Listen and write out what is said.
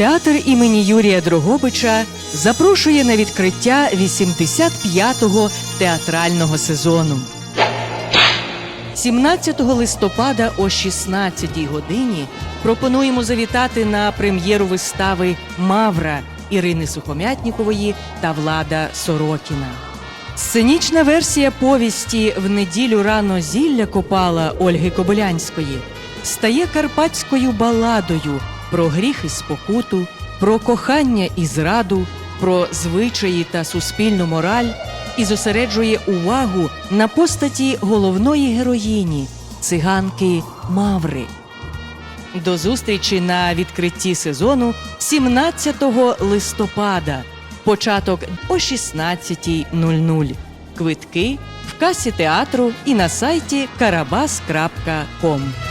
Театр імені Юрія Дрогобича запрошує на відкриття 85-го театрального сезону. 17 листопада о 16-й годині пропонуємо завітати на прем'єру вистави Мавра Ірини Сухомятнікової та Влада Сорокіна. Сценічна версія повісті в неділю рано зілля копала Ольги Кобилянської стає карпатською баладою про гріх і спокуту, про кохання і зраду, про звичаї та суспільну мораль і зосереджує увагу на постаті головної героїні циганки Маври. До зустрічі на відкритті сезону 17 листопада. Початок о 16.00. Квитки в касі театру і на сайті karabas.com.